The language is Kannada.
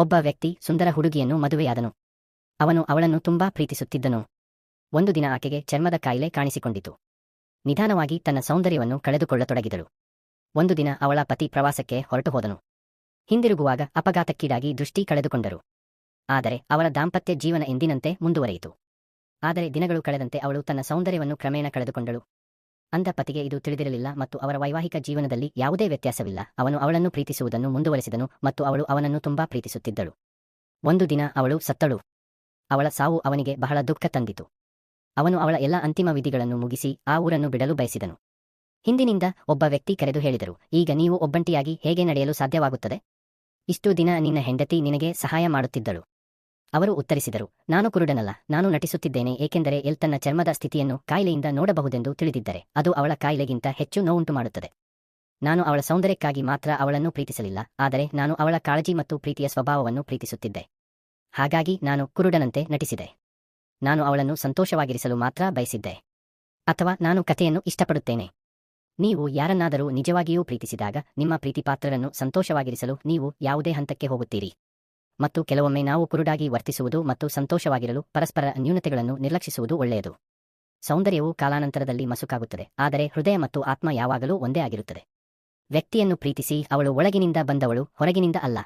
ಒಬ್ಬ ವ್ಯಕ್ತಿ ಸುಂದರ ಹುಡುಗಿಯನ್ನು ಮದುವೆಯಾದನು. ಅವನು ಅವಳನ್ನು ತುಂಬಾ ಪ್ರೀತಿಸುತ್ತಿದ್ದನು. ಒಂದು ದಿನ ಆಕೆಗೆ ಚರ್ಮದ ಕಾಯಿಲೆ ಕಾಣಿಸಿಕೊಂಡಿತು. ನಿಧಾನವಾಗಿ ತನ್ನ ಸೌಂದರ್ಯವನ್ನು ಕಳೆದುಕೊಳ್ಳತೊಡಗಿದಳು. ಒಂದು ದಿನ ಅವಳ ಪತಿ ಪ್ರವಾಸಕ್ಕೆ ಹೊರಟು ಹೋದನು. ಹಿಂದಿರುಗುವಾಗ ಅಪಘಾತಕ್ಕೀಡಾಗಿ ದೃಷ್ಟಿ ಕಳೆದುಕೊಂಡರು. ಆದರೆ ಅವರ ದಾಂಪತ್ಯ ಜೀವನ ಎಂದಿನಂತೆ ಮುಂದುವರೆಯಿತು. ಆದರೆ ದಿನಗಳು ಕಳೆದಂತೆ ಅವಳು ತನ್ನ ಸೌಂದರ್ಯವನ್ನು ಕ್ರಮೇಣ ಕಳೆದುಕೊಂಡಳು. ಅಂದ ಪತಿಗೆ ಇದು ತಿಳಿದಿರಲಿಲ್ಲ ಮತ್ತು ಅವರ ವೈವಾಹಿಕ ಜೀವನದಲ್ಲಿ ಯಾವುದೇ ವ್ಯತ್ಯಾಸವಿಲ್ಲ. ಅವನು ಅವಳನ್ನು ಪ್ರೀತಿಸುವುದನ್ನು ಮುಂದುವರೆಸಿದನು ಮತ್ತು ಅವಳು ಅವನನ್ನು ತುಂಬಾ ಪ್ರೀತಿಸುತ್ತಿದ್ದಳು. ಒಂದು ದಿನ ಅವಳು ಸತ್ತಳು. ಅವಳ ಸಾವು ಅವನಿಗೆ ಬಹಳ ದುಃಖ ತಂದಿತು. ಅವನು ಅವಳ ಎಲ್ಲ ಅಂತಿಮ ವಿಧಿಗಳನ್ನು ಮುಗಿಸಿ ಆ ಊರನ್ನು ಬಿಡಲು ಬಯಸಿದನು. ಹಿಂದಿನಿಂದ ಒಬ್ಬ ವ್ಯಕ್ತಿ ಕರೆದು ಹೇಳಿದರು, ಈಗ ನೀವು ಒಬ್ಬಂಟಿಯಾಗಿ ಹೇಗೆ ನಡೆಯಲು ಸಾಧ್ಯವಾಗುತ್ತದೆ? ಇಷ್ಟು ದಿನ ನಿನ್ನ ಹೆಂಡತಿ ನಿನಗೆ ಸಹಾಯ ಮಾಡುತ್ತಿದ್ದಳು. ಅವರು ಉತ್ತರಿಸಿದರು, ನಾನು ಕುರುಡನಲ್ಲ, ನಾನು ನಟಿಸುತ್ತಿದ್ದೇನೆ, ಏಕೆಂದರೆ ಎಲ್ ತನ್ನ ಚರ್ಮದ ಸ್ಥಿತಿಯನ್ನು ಕಾಯಿಲೆಯಿಂದ ನೋಡಬಹುದೆಂದು ತಿಳಿದಿದ್ದರೆ, ಅದು ಅವಳ ಕಾಯಿಲೆಗಿಂತ ಹೆಚ್ಚು ನೋವುಂಟು ಮಾಡುತ್ತದೆ ನಾನು ಅವಳ ಸೌಂದರ್ಯಕ್ಕಾಗಿ ಮಾತ್ರ ಅವಳನ್ನು ಪ್ರೀತಿಸಲಿಲ್ಲ, ಆದರೆ ನಾನು ಅವಳ ಕಾಳಜಿ ಮತ್ತು ಪ್ರೀತಿಯ ಸ್ವಭಾವವನ್ನು ಪ್ರೀತಿಸುತ್ತಿದ್ದೆ. ಹಾಗಾಗಿ ನಾನು ಕುರುಡನಂತೆ ನಟಿಸಿದೆ. ನಾನು ಅವಳನ್ನು ಸಂತೋಷವಾಗಿರಿಸಲು ಮಾತ್ರ ಬಯಸಿದ್ದೆ. ಅಥವಾ ನಾನು ಕಥೆಯನ್ನು ಇಷ್ಟಪಡುತ್ತೇನೆ. ನೀವು ಯಾರನ್ನಾದರೂ ನಿಜವಾಗಿಯೂ ಪ್ರೀತಿಸಿದಾಗ ನಿಮ್ಮ ಪ್ರೀತಿಪಾತ್ರರನ್ನು ಸಂತೋಷವಾಗಿರಿಸಲು ನೀವು ಯಾವುದೇ ಹಂತಕ್ಕೆ ಹೋಗುತ್ತೀರಿ. ಮತ್ತು ಕೆಲವೊಮ್ಮೆ ನಾವು ಕುರುಡಾಗಿ ವರ್ತಿಸುವುದು ಮತ್ತು ಸಂತೋಷವಾಗಿರಲು ಪರಸ್ಪರ ನ್ಯೂನತೆಗಳನ್ನು ನಿರ್ಲಕ್ಷಿಸುವುದು ಒಳ್ಳೆಯದು. ಸೌಂದರ್ಯವು ಕಾಲಾನಂತರದಲ್ಲಿ ಮಸುಕಾಗುತ್ತದೆ, ಆದರೆ ಹೃದಯ ಮತ್ತು ಆತ್ಮ ಯಾವಾಗಲೂ ಒಂದೇ ಆಗಿರುತ್ತದೆ. ವ್ಯಕ್ತಿಯನ್ನು ಪ್ರೀತಿಸಿ, ಅವಳು ಒಳಗಿನಿಂದ ಬಂದವಳು ಹೊರಗಿನಿಂದ ಅಲ್ಲ.